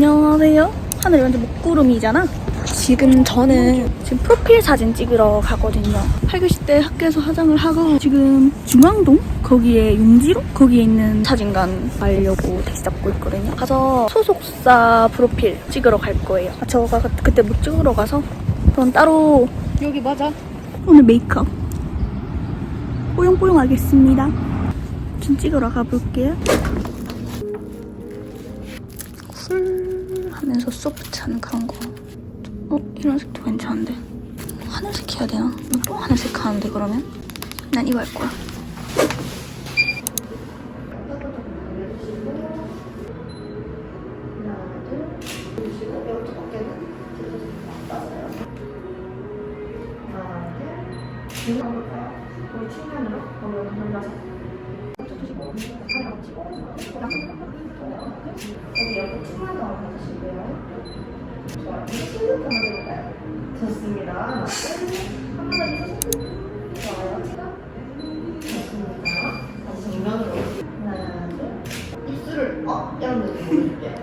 보세요. 하늘이 완전 먹구름이잖아. 지금 저는 지금 프로필 사진 찍으러 가거든요. 8교시 때 학교에서 화장을 하고 지금 중앙동 거기에 용지로 거기에 있는 사진관 가려고 택시 잡고 있거든요. 가서 소속사 프로필 찍으러 갈 거예요. 아, 저가 그- 그때 못 찍으러 가서 그럼 따로 여기 맞아. 오늘 메이크업 뽀용뽀용 하겠습니다. 좀 찍으러 가볼게요. 쿨 하면서 소프트한 그런 거. 어? 이런 색도 괜찮은데. 하늘색 해야 되나? 또 하늘색 하는데 그러면? 난 이거 할 거야. 좋습니다. 좋아요. 좋습니다. 다시 정면으로. 하나, 둘. 입술을, 어? 여러분들 보여줄게요.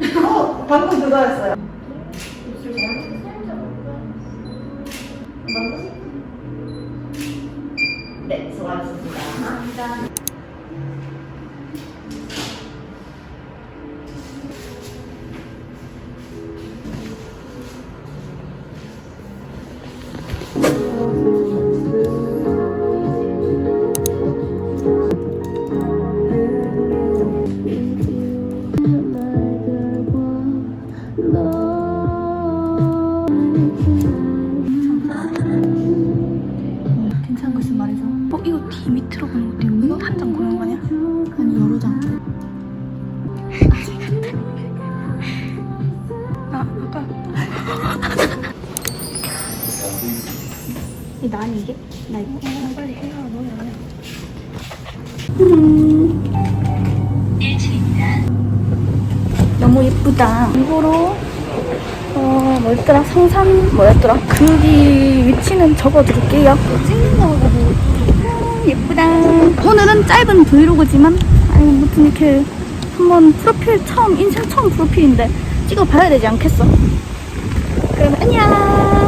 이렇게. 어! 방금 그거였어요. 입술 제가 살짝 한번 네, 수고하셨습니다. 감사합니다. 어, 이거 뒤 밑으로 보는 것도 있고, 이거 한장 고른 거냐? 아니, 여러 장. 아, 아까. 이 나니 이게? 나 이거? 어, 빨리 해요. 너무 안 해. 음. 너무 예쁘다. 이거로 어, 뭐였더라? 성산, 뭐였더라? 거기 위치는 적어드릴게요. 뭐. 예쁘다. 오늘은 짧은 브이로그지만, 아니, 무튼 이렇게 한번 프로필 처음, 인생 처음 프로필인데 찍어봐야 되지 않겠어? 그럼 안녕!